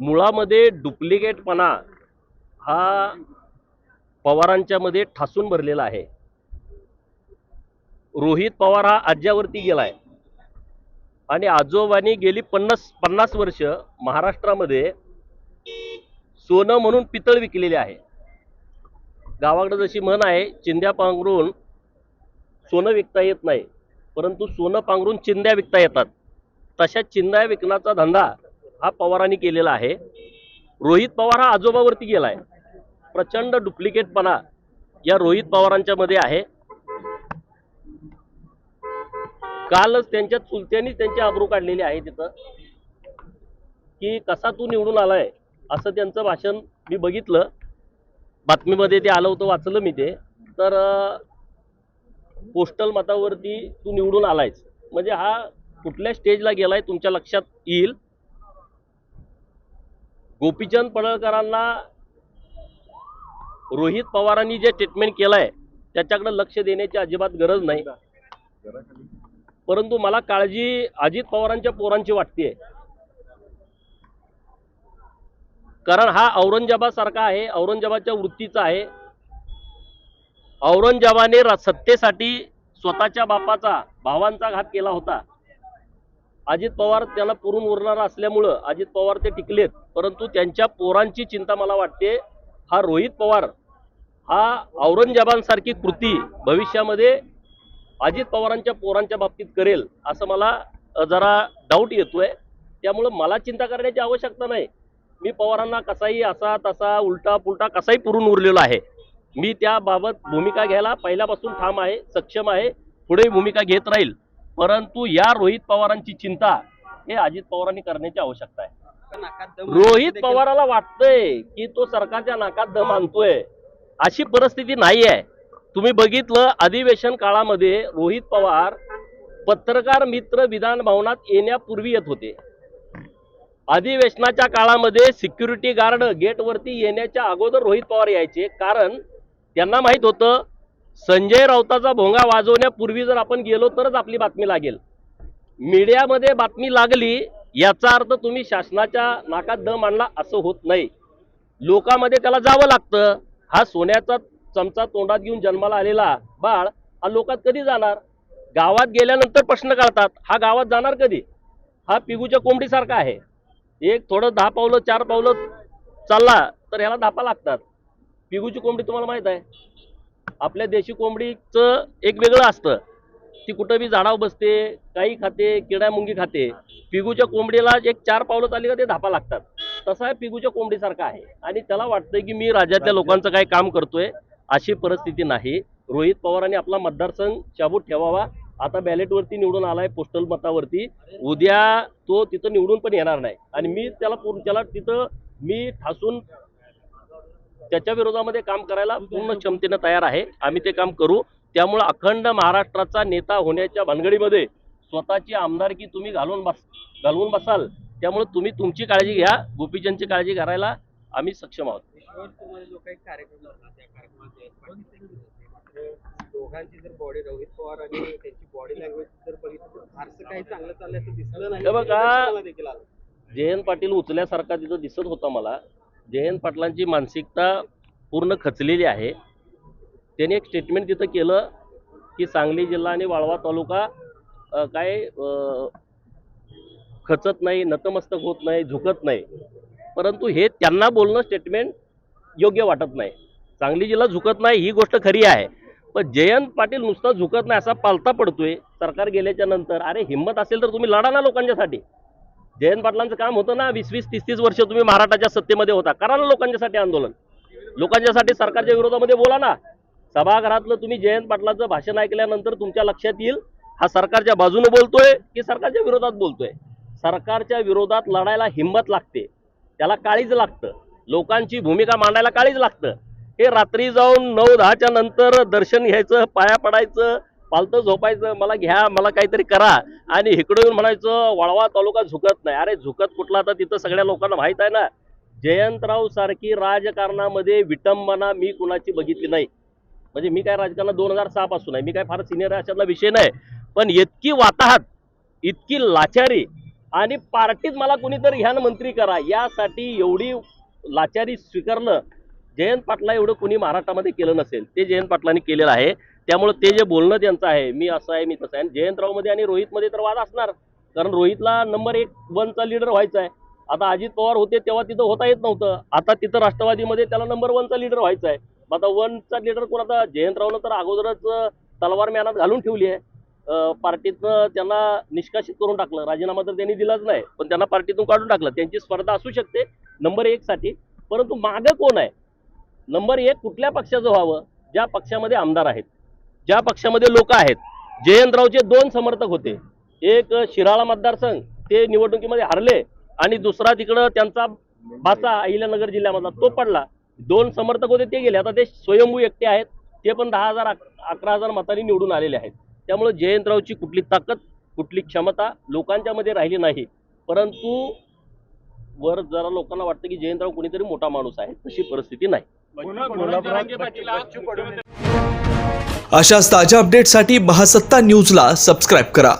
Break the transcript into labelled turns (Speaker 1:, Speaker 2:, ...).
Speaker 1: मुळामध्ये डुप्लिकेटपणा हा पवारांच्यामध्ये ठासून भरलेला आहे. रोहित पवार हा आज्यावरती गेलाय. आणि आजोबांनी गेली पन्नास पन्नास वर्ष महाराष्ट्रामध्ये सोनं म्हणून पितळ विकलेले आहे. गावाकडे जशी म्हण आहे चिंध्या पांघरून सोनं विकता येत नाही परंतु सोनं पांघरून चिंध्या विकता येतात. तशा चिंध्या विकण्याचा धंदा हा पवारांनी केलेला आहे. रोहित पवार हा आजोबावरती गेलाय. प्रचंड डुप्लिकेटपणा या रोहित पवारांच्या मध्ये आहे. कालच त्यांच्या चुलत्यांनीच त्यांची आबरू काढलेली आहे तिथं. की कसा तू निवडून आलाय? असं त्यांचं भाषण मी बघितलं. बातमीमध्ये ते आलं होतं वाचलं मी ते. तर पोस्टल मतावरती तू निवडून आलायस. म्हणजे हा कुठल्या स्टेजला गेलाय तुमच्या लक्षात येईल? गोपीचंद पडळकरांना रोहित पवारांनी जे ट्रीटमेंट केलंय त्याच्याकडे लक्ष देण्याची अजिबात गरज नाही. परंतु मला काळजी अजित पवारांच्या पोरांची वाटते कारण हा औरंगजेबासारखा आहे औरंगजेबाच्या वृत्तीचा आहे. औरंगजेबाने सत्तेसाठी स्वतःच्या बापाचा भावांचा घात केला होता. अजित पवार त्याला पुरून उरणारा असल्यामुळं अजित पवार ते टिकलेत. परंतु त्यांच्या पोरांची चिंता मला वाटते. हा रोहित पवार हा औरंगजेबांसारखी कृती भविष्यामध्ये अजित पवारांच्या पोरांच्या बाबतीत करेल असं मला जरा डाऊट येतोय. त्यामुळं मला चिंता करण्याची आवश्यकता नाही. मी पवारांना कसाही असा तसा उलटा पुलटा कसाही पुरून उरलेलो आहे. मी त्याबाबत भूमिका घ्यायला पहिल्यापासून ठाम आहे सक्षम आहे पुढे भूमिका घेत राहील. परंतु या रोहित पवारांची चिंता हे अजित पवारांनी करण्याची आवश्यकता आहे. रोहित पवाराला वाटतंय की तो सरकारच्या नाकात दम आणतोय. अशी परिस्थिती नाही आहे तुम्ही बघितलं अधिवेशन काळामध्ये रोहित पवार पत्रकार मित्र विधान भवनात येण्यापूर्वी येत होते. अधिवेशनाच्या काळामध्ये सिक्युरिटी गार्ड गेटवरती येण्याच्या अगोदर रोहित पवार यायचे. कारण त्यांना माहीत होतं संजय राऊताचा भोंगा वाजवण्यापूर्वी जर आपण गेलो तरच आपली बातमी लागेल. मीडियामध्ये बातमी लागली याचा अर्थ तुम्ही शासनाच्या नाकात दम आणला असं होत नाही. लोकांमध्ये त्याला जावं लागतं. हा सोन्याचा चमचा तोंडात घेऊन जन्माला आलेला बाळ हा लोकात कधी जाणार? गावात गेल्यानंतर प्रश्न काढतात हा गावात जाणार कधी? हा पिगूच्या कोंबडीसारखा आहे. एक थोडं दहा पावलं चार पावलं चालला तर ह्याला धापा लागतात. पिगूची कोंबडी तुम्हाला माहीत आहे. आपल्या देशी कोंबडीचं एक वेगळं असतं. ती कुठं बी झाडावर बसते काही खाते किडा मुंगी खाते पिगूच्या कोंबडीला एक चार पावलं चालली का ते धापा लागतात. तसा आहे पिगूच्या कोंबडीसारखा आहे. आणि त्याला वाटतंय की मी राज्यातल्या लोकांचं काही काम करतोय अशी परिस्थिती नाही. रोहित पवारांनी आपला मतदारसंघ शाबूत ठेवावा. आता बॅलेटवरती निवडून आलाय पोस्टल मतावरती. उद्या तो तिथं निवडून पण येणार नाही. आणि मी त्याला पूर्ण त्याला तिथं मी ठासून त्याच्या विरोधामध्ये काम करायला पूर्ण क्षमतेनं तयार आहे. आम्ही ते काम करू. त्यामुळं अखंड महाराष्ट्राचा नेता होण्याच्या भानगडीमध्ये स्वतःची आमदारकी तुम्ही घालून बस घालवून बसाल त्यामुळे तुम्ही तुमची काळजी घ्या गोपीचंदची काळजी करायला आम्ही सक्षम आहोत
Speaker 2: विश्वासमध्ये जो काही कार्यक्रम झाला त्या कार्यक्रमात जयंत पाटील देखील होते. मात्र दोघांची जर बॉडी रोहित पवार आणि त्यांची बॉडी लँग्वेज जर बघितलं तर फारसं काही चांगलं चाललं असं दिसलं नाही
Speaker 1: बघा.
Speaker 2: निदर्शनाला देखील आलं.
Speaker 1: जयंत पाटील उचल्यासारखा तिथं दिसत होता मला जयंत पाटलांची मानसिकता पूर्ण खचलेली आहे त्यांनी एक स्टेटमेंट तिथं केलं की सांगली जिल्हा आणि वाळवा तालुका काय खचत नाही नतमस्तक होत नाही झुकत नाही. परंतु हे त्यांना बोलणं स्टेटमेंट योग्य वाटत नाही. सांगली जिल्हा झुकत नाही ही गोष्ट खरी आहे. पण जयंत पाटील नुसतं झुकत नाही असा पालता पडतोय सरकार गेल्याच्यानंतर. अरे हिंमत असेल तर तुम्ही लढा ना लोकांच्यासाठी. जयंत पाटलांचं काम होतं ना वीस वीस तीस तीस वर्ष तुम्ही महाराष्ट्राच्या सत्तेमध्ये होता. करा ना लोकांच्यासाठी आंदोलन. लोकांच्यासाठी सरकारच्या विरोधामध्ये बोला ना. सभागृहातलं तुम्ही जयंत पाटलाचं भाषण ऐकल्यानंतर तुमच्या लक्षात येईल हा सरकारच्या बाजूने बोलतोय की सरकारच्या विरोधात बोलतोय? सरकारच्या विरोधात लढायला हिंमत लागते. त्याला काळीज लागतं. लोकांची भूमिका मांडायला काळीज लागतं. हे रात्री जाऊन नऊ दहाच्या नंतर दर्शन घ्यायचं पाया पडायचं पालतं झोपायचं मला घ्या मला काहीतरी करा. आणि इकडे येऊन म्हणायचं वळवा तालुका झुकत नाही. अरे झुकत कुठला तर तिथं सगळ्या लोकांना माहीत आहे ना? जयंतराव सारखी राजकारणामध्ये विटंबना मी कुणाची बघितली नाही. म्हणजे मी काय राजकारणात दोन हजार सहा पासून आहे. मी काय फार सिनियर आहे अशातला विषय नाही. पण इतकी वाताहत इतकी लाचारी आणि पार्टीत मला कुणीतरी ह्यान मंत्री करा यासाठी एवढी लाचारी स्वीकारलं जयंत पाटला एवढं कुणी महाराष्ट्रामध्ये केलं नसेल. ते जयंत पाटलांनी केलेलं आहे. त्यामुळे ते जे बोलणं त्यांचं आहे मी असं आहे मी तसं आहे. आणि जयंतरावमध्ये आणि रोहितमध्ये तर वाद असणार. कारण रोहितला नंबर एक वनचा लीडर व्हायचा आहे. आता अजित पवार होते तेव्हा तिथं होता येत नव्हतं. आता तिथं राष्ट्रवादीमध्ये त्याला नंबर वनचा लीडर व्हायचा आहे. मग आता वनचा लीडर कोण? आता जयंतरावनं तर अगोदरच तलवार म्यानात घालून ठेवली आहे. पार्टीतनं त्यांना निष्कासित करून टाकलं. राजीनामा तर त्यांनी दिलाच नाही पण त्यांना पार्टीतून काढून टाकलं. त्यांची स्पर्धा असू शकते नंबर एक साठी. परंतु मागं कोण आहे? नंबर एक कुठल्या पक्षाचं व्हावं? ज्या पक्षामध्ये आमदार आहेत. ज्या पक्षामध्ये लोक आहेत. जयंतरावचे दोन समर्थक होते. एक शिराळा मतदारसंघ. ते निवडणुकीमध्ये हरले आणि दुसरा तिकडं त्यांचा भाचा अहिल्यानगर जिल्ह्यामधला तो पडला. दोन समर्थक होते ते गेले. आता ते स्वयंभू एकटे आहेत. ते पण दहा हजार अकरा हजार मतांनी निवडून आलेले आहेत. त्यामुळे जयंतरावची कुठली ताकद कुठली क्षमता लोकांच्या मध्ये राहिली नाही. परंतु वर जरा लोकांना वाटतं की जयंतराव कोणीतरी मोठा माणूस आहे तशी परिस्थिती नाही.
Speaker 3: अशाच ताज्या अपडेटसाठी महासत्ता न्यूजला सबस्क्राईब करा.